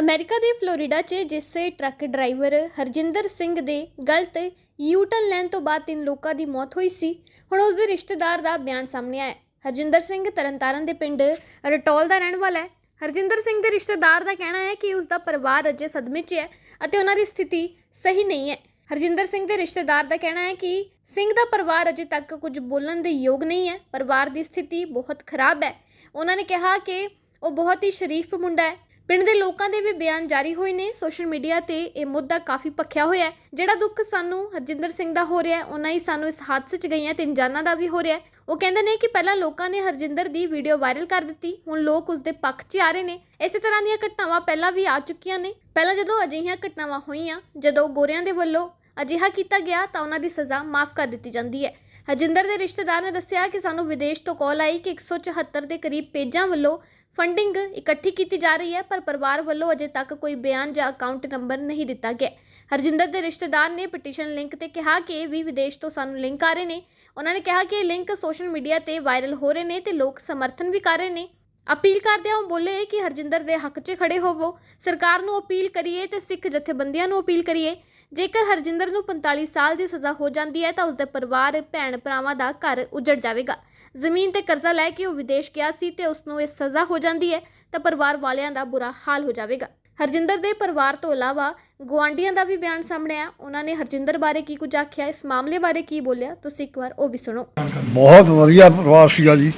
America ਦੇ Florida 'ਚ ਜਿਸ ਟਰੱਕ ਡਰਾਈਵਰ ਹਰਜਿੰਦਰ ਸਿੰਘ ਦੇ ਗਲਤ ਯੂ-ਟਰਨ ਲੈਣ ਤੋਂ ਬਾਅਦ ਤਿੰਨ ਲੋਕਾਂ ਦੀ ਮੌਤ ਹੋਈ ਸੀ, ਹੁਣ ਉਸ ਦੇ ਰਿਸ਼ਤੇਦਾਰ ਦਾ ਬਿਆਨ ਸਾਹਮਣੇ ਆਇਆ ਹੈ। ਹਰਜਿੰਦਰ ਸਿੰਘ ਤਰਨਤਾਰਨ ਦੇ ਪਿੰਡ ਰਟੌਲ ਦਾ ਰਹਿਣ ਵਾਲਾ ਹੈ। ਹਰਜਿੰਦਰ ਸਿੰਘ ਦੇ ਰਿਸ਼ਤੇਦਾਰ ਦਾ ਕਹਿਣਾ ਹੈ ਕਿ ਉਸ ਦਾ ਪਰਿਵਾਰ ਅਜੇ ਸਦਮੇ 'ਚ ਹੈ ਅਤੇ ਉਹਨਾਂ ਦੀ ਸਥਿਤੀ ਸਹੀ ਨਹੀਂ ਹੈ। ਹਰਜਿੰਦਰ ਸਿੰਘ ਦੇ ਰਿਸ਼ਤੇਦਾਰ ਦਾ ਕਹਿਣਾ ਹੈ ਕਿ ਸਿੰਘ ਦਾ ਪਰਿਵਾਰ ਅਜੇ ਤੱਕ ਕੁਝ ਬੋਲਣ ਦੇ ਯੋਗ ਨਹੀਂ ਹੈ। ਪਰਿਵਾਰ ਦੀ ਸਥਿਤੀ ਬਹੁਤ ਖਰਾਬ ਹੈ। ਉਹਨਾਂ ਨੇ ਕਿਹਾ ਕਿ ਉਹ ਬਹੁਤ ਹੀ ਸ਼ਰੀਫ ਮੁੰਡਾ ਹੈ ਪਿੰਡ ਦੇ ਲੋਕਾਂ ਦੇ ਵੀ ਬਿਆਨ ਜਾਰੀ ਹੋਏ ਨੇ। ਸੋਸ਼ਲ ਮੀਡੀਆ ਤੇ ਇਹ ਮੁੱਦਾ ਕਾਫੀ ਭਖਿਆ ਹੋਇਆ ਹੈ। ਜਿਹੜਾ ਦੁੱਖ ਸਾਨੂੰ ਹਰਜਿੰਦਰ ਸਿੰਘ ਦਾ ਹੋ ਰਿਹਾ ਹੈ ਉਹਨਾਂ ਹੀ ਸਾਨੂੰ ਇਸ ਹਾਦਸੇ 'ਚ ਗਈਆਂ ਤਿੰਨ ਜਾਨਾਂ ਦਾ ਵੀ ਹੋ ਰਿਹਾ ਹੈ। ਉਹ ਕਹਿੰਦੇ ਨੇ ਕਿ ਪਹਿਲਾਂ ਲੋਕਾਂ ਨੇ ਹਰਜਿੰਦਰ ਦੀ ਵੀਡੀਓ ਵਾਇਰਲ ਕਰ ਦਿੱਤੀ, ਹੁਣ ਲੋਕ ਉਸ ਦੇ ਪੱਖ 'ਚ ਆ ਰਹੇ ਨੇ। ਇਸੇ ਤਰ੍ਹਾਂ ਦੀਆਂ ਘਟਨਾਵਾਂ ਪਹਿਲਾਂ ਵੀ ਆ ਚੁੱਕੀਆਂ ਨੇ। ਪਹਿਲਾਂ ਜਦੋਂ ਅਜਿਹੀਆਂ ਘਟਨਾਵਾਂ ਹੋਈਆਂ, ਜਦੋਂ ਗੋਰਿਆਂ ਦੇ ਵੱਲੋਂ ਅਜਿਹਾ ਕੀਤਾ ਗਿਆ, ਤਾਂ ਉਹਨਾਂ ਦੀ ਸਜ਼ਾ ਮਾਫ ਕਰ ਦਿੱਤੀ ਜਾਂਦੀ ਹੈ। ਹਰਜਿੰਦਰ ਦੇ ਰਿਸ਼ਤੇਦਾਰ ਨੇ ਦੱਸਿਆ ਕਿ ਸਾਨੂੰ ਵਿਦੇਸ਼ ਤੋਂ ਕਾਲ ਆਈ ਕਿ 174 ਦੇ ਕਰੀਬ ਪੇਜਾਂ ਵੱਲੋਂ ਫੰਡਿੰਗ ਇਕੱਠੀ ਕੀਤੀ ਜਾ ਰਹੀ ਹੈ, ਪਰ ਪਰਿਵਾਰ ਵੱਲੋਂ ਅਜੇ ਤੱਕ ਕੋਈ ਬਿਆਨ ਜਾਂ ਅਕਾਊਂਟ ਨੰਬਰ ਨਹੀਂ ਦਿੱਤਾ ਗਿਆ। ਹਰਜਿੰਦਰ ਦੇ ਰਿਸ਼ਤੇਦਾਰ ਨੇ ਪਟੀਸ਼ਨ ਲਿੰਕ ਤੇ ਕਿਹਾ ਕਿ ਇਹ ਵੀ ਵਿਦੇਸ਼ ਤੋਂ ਸਾਨੂੰ ਲਿੰਕ ਆ ਰਹੇ ਨੇ। ਉਹਨਾਂ ਨੇ ਕਿਹਾ ਕਿ ਇਹ ਲਿੰਕ ਸੋਸ਼ਲ ਮੀਡੀਆ ਤੇ ਵਾਇਰਲ ਹੋ ਰਹੇ ਨੇ ਤੇ ਲੋਕ ਸਮਰਥਨ ਵੀ ਕਰ ਰਹੇ ਨੇ। ਅਪੀਲ ਕਰਦਿਆਂ ਉਹ ਬੋਲੇ ਕਿ ਹਰਜਿੰਦਰ ਦੇ ਹੱਕ 'ਚ ਖੜੇ ਹੋਵੋ। ਸਰਕਾਰ ਨੂੰ ਅਪੀਲ ਕਰੀਏ ਤੇ ਸਿੱਖ ਜਥੇਬੰਦੀਆਂ ਨੂੰ ਅਪੀਲ ਕਰੀਏ। ਜੇਕਰ ਹਰਜਿੰਦਰ ਨੂੰ 45 ਸਾਲ ਦੀ ਸਜ਼ਾ ਹੋ ਜਾਂਦੀ ਹੈ ਤਾਂ ਉਸਦੇ ਪਰਿਵਾਰ ਭੈਣ ਭਰਾਵਾਂ ਦਾ ਘਰ ਉਜੜ ਜਾਵੇਗਾ। ਜ਼ਮੀਨ ਤੇ ਕਰਜ਼ਾ ਲੈ ਕੇ ਉਹ ਵਿਦੇਸ਼ ਗਿਆ ਸੀ ਤੇ ਉਸ ਨੂੰ ਇਹ ਸਜ਼ਾ ਹੋ ਜਾਂਦੀ ਹੈ, ਤਾਂ ਪਰਿਵਾਰ ਵਾਲਿਆਂ ਦਾ ਬੁਰਾ ਹਾਲ ਹੋ ਜਾਵੇਗਾ। ਹਰਜਿੰਦਰ ਦੇ ਪਰਿਵਾਰ ਤੋਂ ਇਲਾਵਾ ਗੁਆਂਢੀਆਂ ਦਾ ਵੀ ਬਿਆਨ ਸਾਹਮਣੇ ਆਇਆ। ਉਹਨਾਂ ਨੇ ਹਰਜਿੰਦਰ ਬਾਰੇ ਕੀ ਕੁਝ ਆਖਿਆ, ਇਸ ਮਾਮਲੇ ਬਾਰੇ ਕੀ ਬੋਲਿਆ, ਤੁਸੀਂ ਇੱਕ ਵਾਰ ਉਹ ਵੀ ਸੁਣੋ। ਬਹੁਤ ਵਧੀਆ ਪਰਿਵਾਰ ਸੀਗਾ ਜੀ।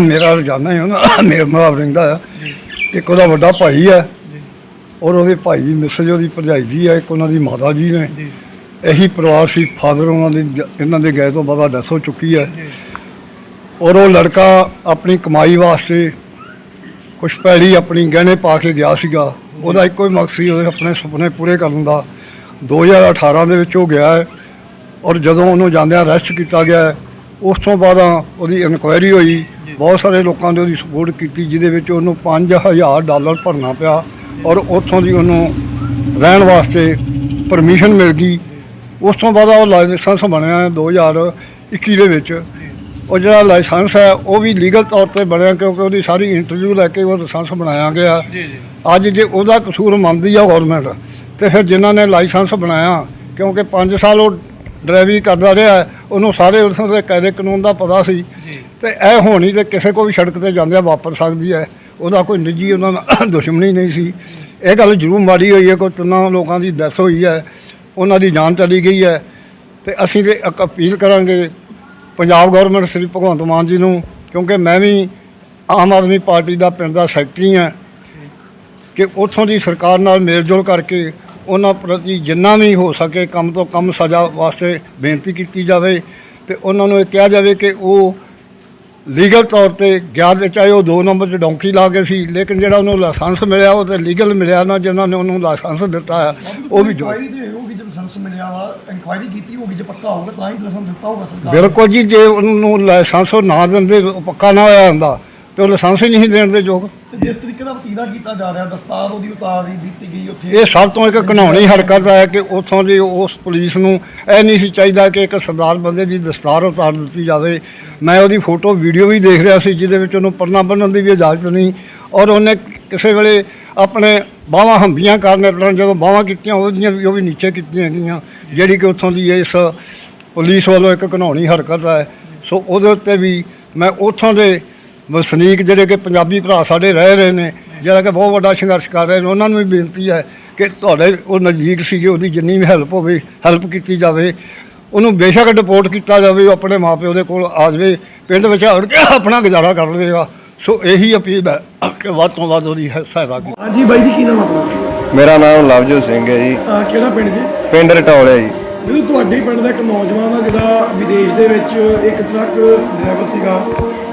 ਮੇਰਾ ਰੋਜ਼ਾਨਾ ਹੀ ਉਹਨਾਂ ਮੇਰੇ ਨਾਲ ਰਹਿੰਦਾ ਆ। ਇੱਕ ਉਹਦਾ ਵੱਡਾ ਭਾਈ ਹੈ ਔਰ ਉਹਦੇ ਭਾਈ ਦੀ ਮਿਸਜ, ਉਹਦੀ ਭਰਜਾਈ ਜੀ ਹੈ ਇੱਕ ਉਹਨਾਂ ਦੀ ਮਾਤਾ ਜੀ ਨੇ। ਇਹੀ ਪਰਿਵਾਰ ਸੀ, ਫਾਦਰ ਉਹਨਾਂ ਦੇ, ਇਹਨਾਂ ਦੇ ਗਏ ਤੋਂ ਬਾਅਦ ਡੈਥ ਹੋ ਚੁੱਕੀ ਹੈ ਔਰ ਉਹ ਲੜਕਾ ਆਪਣੀ ਕਮਾਈ ਵਾਸਤੇ ਕੁਛ ਪੈੜੀ ਆਪਣੀ ਗਹਿਣੇ ਪਾ ਕੇ ਗਿਆ ਸੀਗਾ। ਉਹਦਾ ਇੱਕੋ ਹੀ ਮਕਸਦ ਸੀ ਉਹਦੇ ਆਪਣੇ ਸੁਪਨੇ ਪੂਰੇ ਕਰਨ ਦਾ। 2018 ਦੇ ਵਿੱਚ ਉਹ ਗਿਆ ਹੈ ਔਰ ਜਦੋਂ ਉਹਨੂੰ ਜਾਂਦਿਆਂ ਅਰੈਸਟ ਕੀਤਾ ਗਿਆ ਉਸ ਤੋਂ ਬਾਅਦ ਉਹਦੀ ਇਨਕੁਆਇਰੀ ਹੋਈ। ਬਹੁਤ ਸਾਰੇ ਲੋਕਾਂ ਨੇ ਉਹਦੀ ਸਪੋਰਟ ਕੀਤੀ, ਜਿਹਦੇ ਵਿੱਚ ਉਹਨੂੰ 5000 ਡਾਲਰ ਭਰਨਾ ਪਿਆ ਔਰ ਉੱਥੋਂ ਦੀ ਉਹਨੂੰ ਰਹਿਣ ਵਾਸਤੇ ਪਰਮਿਸ਼ਨ ਮਿਲ ਗਈ। ਉਸ ਤੋਂ ਬਾਅਦ ਉਹ ਲਾਇਸੈਂਸ ਬਣਿਆ 2021 ਦੇ ਵਿੱਚ। ਉਹ ਜਿਹੜਾ ਲਾਇਸੈਂਸ ਹੈ ਉਹ ਵੀ ਲੀਗਲ ਤੌਰ ਤੇ ਬਣਿਆ ਕਿਉਂਕਿ ਉਹਦੀ ਸਾਰੀ ਇੰਟਰਵਿਊ ਲੈ ਕੇ ਉਹ ਲਾਇਸੈਂਸ ਬਣਾਇਆ ਗਿਆ। ਅੱਜ ਜੇ ਉਹਦਾ ਕਸੂਰ ਮੰਨਦੀ ਆ ਗਵਰਨਮੈਂਟ ਤੇ ਫਿਰ ਜਿਨ੍ਹਾਂ ਨੇ ਲਾਇਸੈਂਸ ਬਣਾਇਆ ਕਿਉਂਕਿ 5 ਸਾਲ ਉਹ ਡਰਾਈਵਿੰਗ ਕਰਦਾ ਰਿਹਾ ਉਹਨੂੰ ਸਾਰੇ ਉਸ ਦੇ ਕਾਇਦੇ ਕਾਨੂੰਨ ਦਾ ਪਤਾ ਸੀ। ਤੇ ਇਹ ਹੋਣੀ ਤੇ ਕਿਸੇ ਕੋ ਵੀ ਸੜਕ ਤੇ ਜਾਂਦਿਆਂ ਵਾਪਰ ਸਕਦੀ ਹੈ। ਉਹਦਾ ਕੋਈ ਨਿੱਜੀ ਉਹਨਾਂ ਨਾਲ ਦੁਸ਼ਮਣੀ ਨਹੀਂ ਸੀ। ਇਹ ਗੱਲ ਜ਼ਰੂਰ ਮਾੜੀ ਹੋਈ ਹੈ ਕੋਈ ਤਿੰਨਾਂ ਲੋਕਾਂ ਦੀ ਡੈਥ ਹੋਈ ਹੈ। ਉਹਨਾਂ ਦੀ ਜਾਨ ਚਲੀ ਗਈ ਹੈ। ਤੇ ਅਸੀਂ ਤੇ ਅਪੀਲ ਕਰਾਂਗੇ ਪੰਜਾਬ ਗਵਰਨਮੈਂਟ ਸ੍ਰੀ ਭਗਵੰਤ ਮਾਨ ਜੀ ਨੂੰ, ਕਿਉਂਕਿ ਮੈਂ ਵੀ ਆਮ ਆਦਮੀ ਪਾਰਟੀ ਦਾ ਪਿੰਡ ਦਾ ਸੈਕਟਰੀ ਹਾਂ, ਕਿ ਉੱਥੋਂ ਦੀ ਸਰਕਾਰ ਨਾਲ ਮੇਲਜੋਲ ਕਰਕੇ ਉਹਨਾਂ ਪ੍ਰਤੀ ਜਿੰਨਾ ਵੀ ਹੋ ਸਕੇ ਕੰਮ ਤੋਂ ਕੰਮ ਸਜ਼ਾ ਵਾਸਤੇ ਬੇਨਤੀ ਕੀਤੀ ਜਾਵੇ ਤੇ ਉਹਨਾਂ ਨੂੰ ਇਹ ਕਿਹਾ ਜਾਵੇ ਕਿ ਉਹ ਲੀਗਲ ਤੌਰ ਤੇ ਗਿਆ ਤੇ ਚਾਹੇ ਉਹ 2 ਨੰਬਰ 'ਚ ਡੌਂਕੀ ਲਾ ਕੇ ਸੀ, ਲੇਕਿਨ ਜਿਹੜਾ ਉਹਨੂੰ ਲਾਇਸੈਂਸ ਮਿਲਿਆ, ਉਹ ਤੇ ਲੀਗਲ ਮਿਲਿਆ ਨਾ ਜਿਨ੍ਹਾਂ ਨੇ ਉਹਨੂੰ ਲਾਇਸੈਂਸ ਦਿੱਤਾ ਆ, ਉਹ ਵੀ ਜੋ ਲਾਇਸੈਂਸ ਮਿਲਿਆ ਵਾ ਇਨਕੁਆਇਰੀ ਕੀਤੀ ਹੋਊਗੀ ਜੇ ਪੱਕਾ ਹੋਊਗਾ ਤਾਂ ਹੀ ਲਾਇਸੈਂਸ ਦਿੱਤਾ ਹੋਊਗਾ ਸਰਕਾਰ ਨੇ। ਬਿਲਕੁਲ ਜੀ ਜੇ ਉਹਨੂੰ ਲਾਇਸੈਂਸ ਉਹ ਨਾ ਦਿੰਦੇ ਉਹ ਪੱਕਾ ਨਾ ਹੋਇਆ ਹੁੰਦਾ ਤੇ ਉਹ ਲਾਇਸੈਂਸ ਹੀ ਨਹੀਂ ਦੇਣ ਦੇ ਯੋਗ। ਤੇ ਜਿਸ ਤਰੀਕੇ ਨਾਲ ਵਤੀਰਾ ਕੀਤਾ ਜਾ ਰਿਹਾ ਦਸਤਾਰ ਉਹਦੀ ਉਤਾਰ ਦੀ ਦਿੱਤੀ ਗਈ ਉੱਥੇ। ਇਹ ਸਭ ਤੋਂ ਇੱਕ ਘਿਨਾਉਣੀ ਹਰਕਤ ਹੈ ਕਿ ਉੱਥੋਂ ਦੀ ਉਸ ਪੁਲਿਸ ਨੂੰ ਇਹ ਨਹੀਂ ਸੀ ਚਾਹੀਦਾ ਕਿ ਇੱਕ ਸਰਦਾਰ ਬੰਦੇ ਦੀ ਦਸਤਾਰ ਉਤਾਰ ਦਿੱਤੀ ਜਾਵੇ। ਮੈਂ ਉਹਦੀ ਫੋਟੋ ਵੀਡੀਓ ਵੀ ਦੇਖ ਰਿਹਾ ਸੀ ਜਿਹਦੇ ਵਿੱਚ ਉਹਨੂੰ ਪਰਨਾ ਬੰਨਣ ਦੀ ਵੀ ਇਜਾਜ਼ਤ ਨਹੀਂ। ਔਰ ਉਹਨੇ ਕਿਸੇ ਵੇਲੇ ਆਪਣੇ ਬਾਹਾਂ ਹੰਬੀਆਂ ਕਰਨ ਲੱਗਾ ਜਦੋਂ ਬਾਹਾਂ ਕੀਤੀਆਂ ਉਹਦੀਆਂ ਵੀ ਉਹ ਵੀ ਨੀਚੇ ਕੀਤੀਆਂ ਗਈਆਂ। ਜਿਹੜੀ ਕਿ ਉੱਥੋਂ ਦੀ ਇਸ ਪੁਲਿਸ ਵੱਲੋਂ ਇੱਕ ਘਿਨਾਉਣੀ ਹਰਕਤ ਹੈ। ਸੋ ਉਹਦੇ ਉੱਤੇ ਵੀ ਮੈਂ ਉੱਥੋਂ ਦੇ ਵਸਨੀਕ ਜਿਹੜੇ ਕਿ ਪੰਜਾਬੀ ਭਰਾ ਸਾਡੇ ਰਹਿ ਰਹੇ ਨੇ, ਜਿਹੜਾ ਕਿ ਬਹੁਤ ਵੱਡਾ ਸੰਘਰਸ਼ ਕਰ ਰਹੇ ਨੇ, ਉਹਨਾਂ ਨੂੰ ਵੀ ਬੇਨਤੀ ਹੈ ਕਿ ਤੁਹਾਡੇ ਉਹ ਨਜ਼ਦੀਕ ਸੀਗੇ, ਉਹਦੀ ਜਿੰਨੀ ਵੀ ਹੈਲਪ ਹੋਵੇ, ਹੈਲਪ ਕੀਤੀ ਜਾਵੇ, ਉਹਨੂੰ ਬੇਸ਼ੱਕ ਡਿਪੋਰਟ ਕੀਤਾ ਜਾਵੇ, ਉਹ ਆਪਣੇ ਮਾਪਿਓ ਦੇ ਕੋਲ ਆ ਜਾਵੇ, ਪਿੰਡ ਵਿੱਚ ਆੜ ਕੇ ਆਪਣਾ ਗੁਜ਼ਾਰਾ ਕਰ ਲਵੇਗਾ ਸੋ ਇਹੀ ਅਪੀਲ ਹੈ ਕਿ ਵੱਧ ਤੋਂ ਵੱਧ ਉਹਦੀ ਹੈ- ਸਹਾਇਤਾ ਕੀਤੀ ਹਾਂਜੀ ਬਾਈ ਜੀ ਕੀ ਨਾਮ ਆਪਣਾ? ਮੇਰਾ ਨਾਮ ਲਵਜੋਤ ਸਿੰਘ ਹੈ ਜੀ। ਅਹ ਕਿਹੜਾ ਪਿੰਡ ਜੀ? ਪਿੰਡ ਰਟੌਲ ਜੀ। ਜਦੋਂ ਤੁਹਾਡੇ ਪਿੰਡ ਦਾ ਇੱਕ ਨੌਜਵਾਨ ਆ ਜਿਹੜਾ ਵਿਦੇਸ਼ ਦੇ ਵਿੱਚ ਇੱਕ ਟਰੱਕ ਡਰਾਈਵਰ ਸੀਗਾ।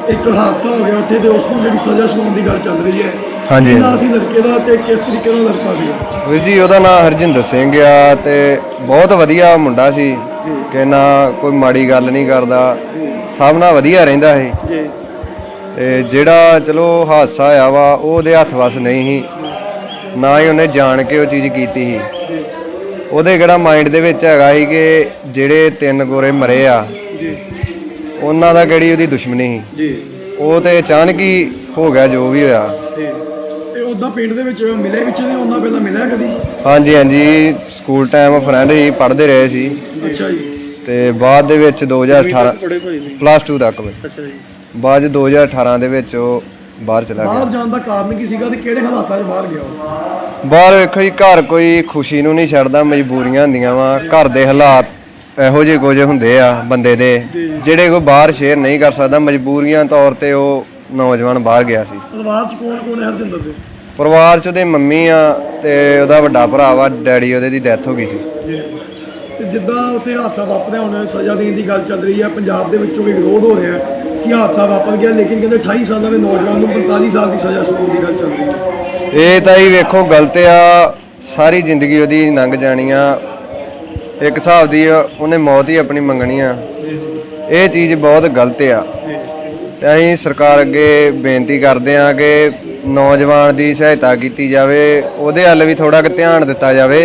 ਇੱਕ ਹਾਦਸਾ ਹੋ ਗਿਆ ਉੱਥੇ ਤੇ ਉਸ ਨੂੰ ਜਿਹੜੀ ਸਜ਼ਾ ਸੁਣਾਉਣ ਦੀ ਗੱਲ ਚੱਲ ਰਹੀ ਹੈ। ਹਾਂਜੀ, ਕੀ ਨਾਂ ਹਾਂਜੀ। ਸੀ ਲੜਕੇ ਦਾ ਤੇ ਕਿਸ ਤਰੀਕੇ ਨਾਲ ਲੜਕਾ ਸੀਗਾ? ਵੀਰ ਜੀ ਉਹਦਾ ਨਾਮ ਹਰਜਿੰਦਰ ਸਿੰਘ ਆ ਤੇ ਬਹੁਤ ਵਧੀਆ ਮੁੰਡਾ ਸੀ। ਕਿ ਨਾ ਕੋਈ ਮਾੜੀ ਗੱਲ ਨਹੀਂ ਕਰਦਾ। ਸਭ ਨਾਲ ਵਧੀਆ ਰਹਿੰਦਾ ਸੀ। ਜੀ। ਤੇ ਜਿਹੜਾ ਚਲੋ ਹਾਦਸਾ ਹੋਇਆ ਵਾ ਉਹ ਉਹਦੇ ਹੱਥ ਵਸ ਨਹੀਂ ਸੀ। ਨਾ ਹੀ ਉਹਨੇ ਜਾਣ ਕੇ ਉਹ ਚੀਜ਼ ਕੀਤੀ ਸੀ। ਉਹਦੇ ਕਿਹੜਾ ਮਾਈਂਡ ਦੇ ਵਿੱਚ ਹੈਗਾ ਸੀ ਕਿ ਜਿਹੜੇ ਤਿੰਨ ਗੋਰੇ ਮਰੇ ਆ ਜੀ। ਉਹਨਾਂ ਦਾ ਕਿਹੜੀ ਉਹਦੀ ਦੁਸ਼ਮਣੀ ਸੀ? ਜੀ। ਉਹ ਤੇ ਅਚਾਨਕ ਹੀ ਹੋ ਗਿਆ ਜੋ ਵੀ ਹੋਇਆ। ਤੇ ਤੇ ਉਦਾਂ ਪਿੰਡ ਦੇ ਵਿੱਚ ਮਿਲੇ ਵਿੱਚ ਨੇ ਉਹਨਾਂ ਪਹਿਲਾਂ ਮਿਲਿਆ ਕਦੀ? ਹਾਂਜੀ ਹਾਂਜੀ। ਸਕੂਲ ਟਾਈਮ ਫਰੈਂਡ ਹੀ ਪੜ੍ਹਦੇ ਰਹੇ ਸੀ। ਅੱਛਾ ਜੀ। ਤੇ ਬਾਅਦ ਦੇ ਵਿੱਚ 2018 ਬੜੇ ਭਾਈ ਸੀ। ਪਲੱਸ 2 ਤੱਕ। ਅੱਛਾ ਜੀ। ਬਾਅਦ 'ਚ 2018 ਦੇ ਵਿੱਚ ਉਹ ਬਾਹਰ ਚਲਾ ਗਿਆ। ਬਾਹਰ ਜਾਣ ਦਾ ਕਾਰਨ ਕੀ ਸੀਗਾ ਤੇ ਕਿਹੜੇ ਹਾਲਾਤਾਂ 'ਚ ਬਾਹਰ ਗਿਆ ਉਹ? ਬਾਹਰ ਵੇਖੋ ਜੀ ਘਰ ਕੋਈ ਖੁਸ਼ੀ ਨੂੰ ਨਹੀਂ ਛੱਡਦਾ ਮਜਬੂਰੀਆਂ ਹੁੰਦੀਆਂ ਵਾ। ਘਰ ਦੇ ਹਾਲਾਤ ਇਹੋ ਜਿਹੇ ਕੁਝ ਹੁੰਦੇ ਆ ਬੰਦੇ ਦੇ ਜਿਹੜੇ ਕੋਈ ਬਾਹਰ ਸ਼ੇਅਰ ਨਹੀਂ ਕਰ ਸਕਦਾ। ਮਜਬੂਰੀਆਂ ਤੌਰ ਤੇ ਉਹ ਨੌਜਵਾਨ ਬਾਹਰ ਗਿਆ ਸੀ। ਪਰਿਵਾਰ 'ਚ ਕੌਣ ਕੌਣ ਹੈ ਹਰਜਿੰਦਰ ਦੇ? ਪਰਿਵਾਰ ਚ ਉਹਦੇ ਮੰਮੀ ਆ ਤੇ ਉਹਦਾ ਵੱਡਾ ਭਰਾ ਵਾ ਡੈਡੀ ਉਹਦੇ ਦੀ ਡੈਥ ਹੋ ਗਈ ਸੀ। ਤੇ ਜਿੱਦਾਂ ਉੱਥੇ ਹਾਦਸਾ ਵਾਪਰਿਆ ਹੁਣ ਸਜ਼ਾ ਦੇਣ ਦੀ ਗੱਲ ਚੱਲ ਰਹੀ ਹੈ ਪੰਜਾਬ ਦੇ ਵਿੱਚੋਂ ਵੀ ਵਿਰੋਧ ਹੋ ਰਿਹਾ। ਹੈ ਕਿ ਹਾਦਸਾ ਵਾਪਰ ਗਿਆ ਲੇਕਿਨ ਕਹਿੰਦੇ 28 ਸਾਲਾਂ ਦੇ ਨੌਜਵਾਨ ਨੂੰ 45 ਸਾਲ ਦੀ ਸਜ਼ਾ ਸੁਣਾਉਣ ਦੀ ਗੱਲ ਚੱਲ ਰਹੀ ਹੈ। ਇਹ ਤਾਂ ਹੀ ਵੇਖੋ ਗਲਤ ਆ। ਸਾਰੀ ਜ਼ਿੰਦਗੀ ਉਹਦੀ ਲੰਘ ਜਾਣੀ ਆ। ਇੱਕ ਹਿਸਾਬ ਦੀ ਉਹਨੇ ਮੌਤ ਹੀ ਆਪਣੀ ਮੰਗਣੀ ਆ। ਇਹ ਚੀਜ਼ ਬਹੁਤ ਗਲਤ ਆ। ਤੇ ਅਸੀਂ ਸਰਕਾਰ ਅੱਗੇ ਬੇਨਤੀ ਕਰਦੇ ਆ ਕਿ ਨੌਜਵਾਨ ਦੀ ਸਹਾਇਤਾ ਕੀਤੀ ਜਾਵੇ ਉਹਦੇ ਹੱਲ ਵੀ ਥੋੜਾ ਕੁ ਧਿਆਨ ਦਿੱਤਾ ਜਾਵੇ।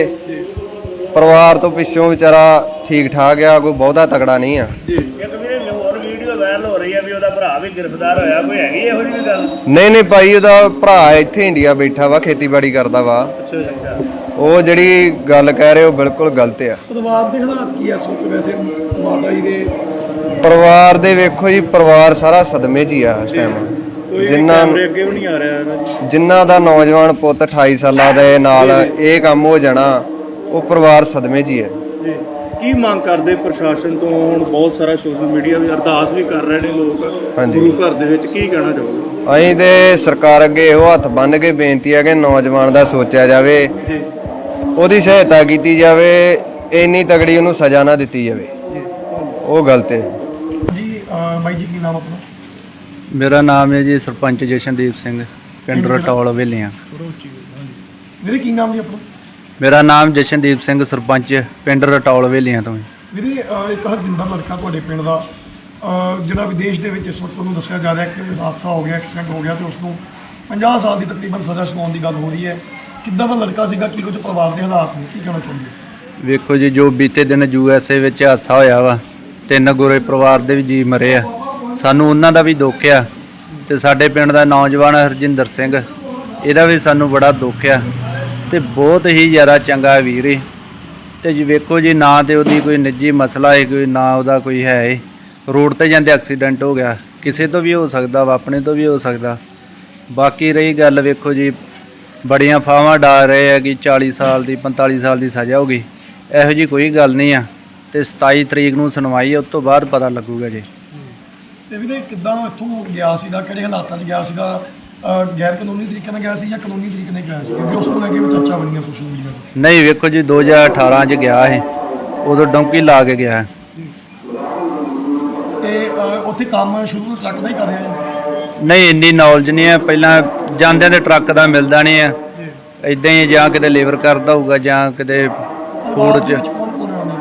ਪਰਿਵਾਰ ਤੋਂ ਪਿੱਛੋਂ ਵਿਚਾਰਾ ਠੀਕ ਠਾਕ ਆ ਕੋਈ ਬਹੁਤਾ ਤਕੜਾ ਨਹੀਂ ਆ ਇੱਕ ਵੀਰੇ ਹੋਰ ਵੀਡੀਓ ਵਾਇਰਲ ਹੋ ਰਹੀ ਹੈ ਵੀ ਉਹਦਾ ਭਰਾ ਵੀ ਗ੍ਰਿਫਤਾਰ ਹੋਇਆ ਕੋਈ ਹੈਗੀ ਇਹੋ ਜਿਹੀ ਵੀ ਗੱਲ? ਨਹੀਂ ਨਹੀਂ ਭਾਈ ਉਹਦਾ ਭਰਾ ਇੱਥੇ ਇੰਡੀਆ ਬੈਠਾ ਵਾ ਖੇਤੀਬਾੜੀ ਕਰਦਾ ਵਾ। ਅੱਛਾ ਅੱਛਾ। ਉਹ ਜਿਹੜੀ ਗੱਲ ਕਹਿ ਰਹੇ ਹੋ ਬਿਲਕੁਲ ਗਲਤ ਆ। ਪਰਿਵਾਰ ਦੇ ਹਾਲਾਤ ਕੀ ਐ ਇਸ ਵਕਤ ਵੈਸੇ ਮਾਤਾ ਜੀ ਦੇ ਪਰਿਵਾਰ ਦੇ ਵੇਖੋ ਜੀ ਪਰਿਵਾਰ ਸਾਰਾ ਸਦਮੇ 'ਚ ਹੀ ਆ ਇਸ ਟਾਈਮ ਜਿਨ੍ਹਾਂ ਅੱਗੇ ਵੀ ਨਹੀਂ ਆ ਰਿਹਾ ਇਹਨਾਂ ਜੀ। ਜਿਨ੍ਹਾਂ ਦਾ ਨੌਜਵਾਨ ਪੁੱਤ 28 ਸਾਲਾਂ ਦੇ ਨਾਲ ਇਹ ਕੰਮ ਹੋ ਜਾਣਾ ਉਹ ਪਰਿਵਾਰ ਸਦਮੇ 'ਚ ਹੀ ਹੈ ਜੀ। ਕੀ ਮੰਗ ਕਰਦੇ ਪ੍ਰਸ਼ਾਸਨ ਤੋਂ? ਹੁਣ ਬਹੁਤ ਸਾਰਾ ਸੋਸ਼ਲ ਮੀਡੀਆ ਵੀ ਅਰਦਾਸ ਵੀ ਕਰ ਰਹੇ ਨੇ ਲੋਕ। ਹਾਂਜੀ। ਗੁਰੂ ਘਰ ਦੇ ਵਿੱਚ ਕੀ ਕਹਿਣਾ ਚਾਹੋਗੇ? ਅਸੀਂ ਤੇ ਸਰਕਾਰ ਅੱਗੇ ਇਹੋ ਹੱਥ ਬੰਨ੍ਹ ਕੇ ਬੇਨਤੀ ਹੈ ਕਿ ਨੌਜਵਾਨ ਦਾ ਸੋਚਿਆ ਜਾਵੇ ਜੀ। ਉਹਦੀ ਸਹਾਇਤਾ ਕੀਤੀ ਜਾਵੇ ਇੰਨੀ ਤਗੜੀ ਉਹਨੂੰ ਸਜ਼ਾ ਨਾ ਦਿੱਤੀ ਜਾਵੇ। ਉਹ ਗਲਤ ਹੈ। ਜੀ ਅਹ ਬਾਈ ਜੀ ਕੀ ਨਾਮ ਆਪਣਾ? ਮੇਰਾ ਨਾਮ ਹੈ ਜੀ ਸਰਪੰਚ ਜਸ਼ਨਦੀਪ ਸਿੰਘ ਪਿੰਡ ਰਟੌਲ ਵੇਲੀਆਂ। ਵੀਰੇ ਕੀ ਨਾਮ ਜੀ ਆਪਣਾ? ਮੇਰਾ ਨਾਮ ਜਸ਼ਨਦੀਪ ਸਿੰਘ ਸਰਪੰਚ ਪਿੰਡ ਰਟੌਲ ਵੇਲੀਆਂ ਤੋਂ। ਵੀਰੇ ਅਹ ਇੱਕ ਹਰਜਿੰਦਰ ਲੜਕਾ ਤੁਹਾਡੇ ਪਿੰਡ ਦਾ ਅਹ ਜਿਹੜਾ ਵਿਦੇਸ਼ ਦੇ ਵਿੱਚ ਇਸ ਵਕਤ ਉਹਨੂੰ ਦੱਸਿਆ ਜਾ ਰਿਹਾ ਕਿ ਹਾਦਸਾ ਹੋ ਗਿਆ ਐਕਸੀਡੈਂਟ ਹੋ ਗਿਆ ਤੇ ਉਸ ਨੂੰ 50 ਸਾਲ ਦੀ ਤਕਰੀਬਨ ਸਜ਼ਾ ਸੁਣਾਉਣ ਦੀ ਗੱਲ ਹੋ ਰਹੀ ਹੈ। ਕਿੱਦਾਂ ਦਾ ਲੜਕਾ ਸੀਗਾ? ਕੀ ਕੁਝ ਪਰਿਵਾਰ ਦੇ ਹਾਲਾਤ ਨੇ? ਕੀ ਕਹਿਣਾ ਚਾਹੁੰਦੇ ਹੋ? ਵੇਖੋ ਜੀ ਜੋ ਬੀਤੇ ਦਿਨ ਯੂ ਐਸ ਏ ਵਿੱਚ ਹਾਦਸਾ ਹੋਇਆ ਵਾ ਤਿੰਨ ਗੋਰੇ ਪਰਿਵਾਰ ਦੇ ਵੀ ਜੀ ਮਰੇ ਆ। ਸਾਨੂੰ ਉਹਨਾਂ ਦਾ ਵੀ ਦੁੱਖ ਆ ਤੇ ਸਾਡੇ ਪਿੰਡ ਦਾ ਨੌਜਵਾਨ ਹਰਜਿੰਦਰ ਸਿੰਘ ਇਹਦਾ ਵੀ ਸਾਨੂੰ ਬੜਾ ਦੁੱਖ ਆ। ਤੇ ਬਹੁਤ ਹੀ ਜ਼ਿਆਦਾ ਚੰਗਾ ਵੀਰ ਏ। ਤੇ ਜੀ ਵੇਖੋ ਜੀ, ਨਾ ਤੇ ਉਹਦੀ ਕੋਈ ਨਿੱਜੀ ਮਸਲਾ ਹੈ ਕੋਈ ਨਾ ਉਹਦਾ ਕੋਈ ਹੈ ਏ। ਰੋਡ ਤੇ ਜਾਂਦੇ ਐਕਸੀਡੈਂਟ ਹੋ ਗਿਆ। ਕਿਸੇ ਤੋਂ ਵੀ ਹੋ ਸਕਦਾ ਵਾ, ਆਪਣੇ ਤੋਂ ਵੀ ਹੋ ਸਕਦਾ। ਬਾਕੀ ਰਹੀ ਗੱਲ ਵੇਖੋ ਜੀ, ਬੜੀਆਂ ਫਾਵਾਂ ਡਾ ਰਹੇ ਆ ਕਿ 40 ਸਾਲ ਦੀ 45 ਸਾਲ ਦੀ ਸਜ਼ਾ ਹੋਗੀ ਇਹੋ ਜੀ ਕੋਈ ਗੱਲ ਨਹੀਂ ਆ। ਤੇ 27 ਤਰੀਕ ਨੂੰ ਸੁਣਵਾਈ ਹੈ ਉਸ ਤੋਂ ਬਾਅਦ ਪਤਾ ਲੱਗੂਗਾ ਜੀ। ਤੇ ਵੀਰੇ ਕਿੱਦਾਂ ਇੱਥੋਂ ਗਿਆ ਸੀਗਾ, ਕਿਹੜੇ ਹਾਲਾਤਾਂ 'ਚ ਗਿਆ ਸੀਗਾ? ਗੈਰ ਕਾਨੂੰਨੀ ਤਰੀਕੇ ਨਾਲ ਗਿਆ ਸੀ ਜਾਂ ਕਾਨੂੰਨੀ ਤਰੀਕੇ ਨਾਲ ਗਿਆ ਸੀ? ਕਿਉਂਕਿ ਉਸ ਨੂੰ ਲੈ ਕੇ ਵੀ ਚਰਚਾ ਬਣੀਆਂ ਸੋਸ਼ਲ ਮੀਡੀਆ ਤੇ। ਨਹੀਂ ਵੇਖੋ ਜੀ 2018 ਚ ਗਿਆ ਇਹ ਉਦੋਂ ਡੌਂਕੀ ਲਾ ਕੇ ਗਿਆ। ਤੇ ਅਹ ਉੱਥੇ ਕੰਮ ਸ਼ੁਰੂ ਤੋਂ ਟਰੱਕ ਦਾ ਹੀ ਕਰ ਰਿਹਾ ਜੀ? ਨਹੀਂ ਇੰਨੀ ਨੌਲੇਜ ਨਹੀਂ ਹੈ। ਪਹਿਲਾਂ ਜਾਂਦਿਆਂ ਦੇ ਟਰੱਕ ਦਾ ਮਿਲਦਾ ਨਹੀਂ ਹੈ। ਇਦਾਂ ਹੀ ਜਾਂ ਕਿਤੇ ਲੇਬਰ ਕਰਦਾ ਹੋਊਗਾ ਜਾਂ ਕਿਤੇ ਫੂਡ ਚ। ਕੌਣ ਹੈ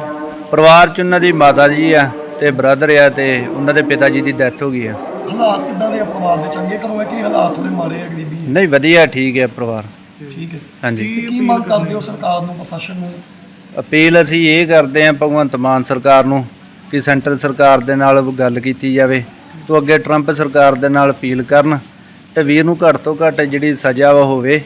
ਪਰਿਵਾਰ ਚ ਉਹਨਾਂ ਦੀ ਮਾਤਾ ਜੀ ਆ ਤੇ ਬ੍ਰਦਰ ਆ ਤੇ ਉਹਨਾਂ ਦੇ ਪਿਤਾ ਜੀ ਦੀ ਡੈਥ ਹੋ ਗਈ ਆ। ਹਾਲਾਤ ਕਿੱਦਾਂ ਦੇ ਆ ਪਰਿਵਾਰ ਦੇ? ਚੰਗੇ ਕਰੋ ਹੈ ਕਿ ਹਾਲਾਤ ਥੋੜੇ ਮਾੜੇ ਆ ਗਰੀਬੀ ਹੈ? ਨਹੀਂ ਵਧੀਆ ਠੀਕ ਹੈ ਪਰਿਵਾਰ। ਠੀਕ ਹੈ। ਹਾਂਜੀ। ਤੇ ਕੀ ਮੰਗ ਕਰਦੇ ਹੋ ਸਰਕਾਰ ਨੂੰ ਪ੍ਰਸ਼ਾਸਨ ਨੂੰ? ਅਪੀਲ ਅਸੀਂ ਇਹ ਕਰਦੇ ਹਾਂ ਭਗਵੰਤ ਮਾਨ ਸਰਕਾਰ ਨੂੰ ਕਿ ਸੈਂਟਰ ਸਰਕਾਰ ਦੇ ਨਾਲ ਗੱਲ ਕੀਤੀ ਜਾਵੇ। ਤੋਂ ਅੱਗੇ ਟਰੰਪ ਸਰਕਾਰ ਦੇ ਨਾਲ ਅਪੀਲ ਕਰਨ ਤੇ ਵੀਰ ਨੂੰ ਘੱਟ ਤੋਂ ਘੱਟ ਜਿਹੜੀ ਸਜ਼ਾ ਵਾ ਹੋਵੇ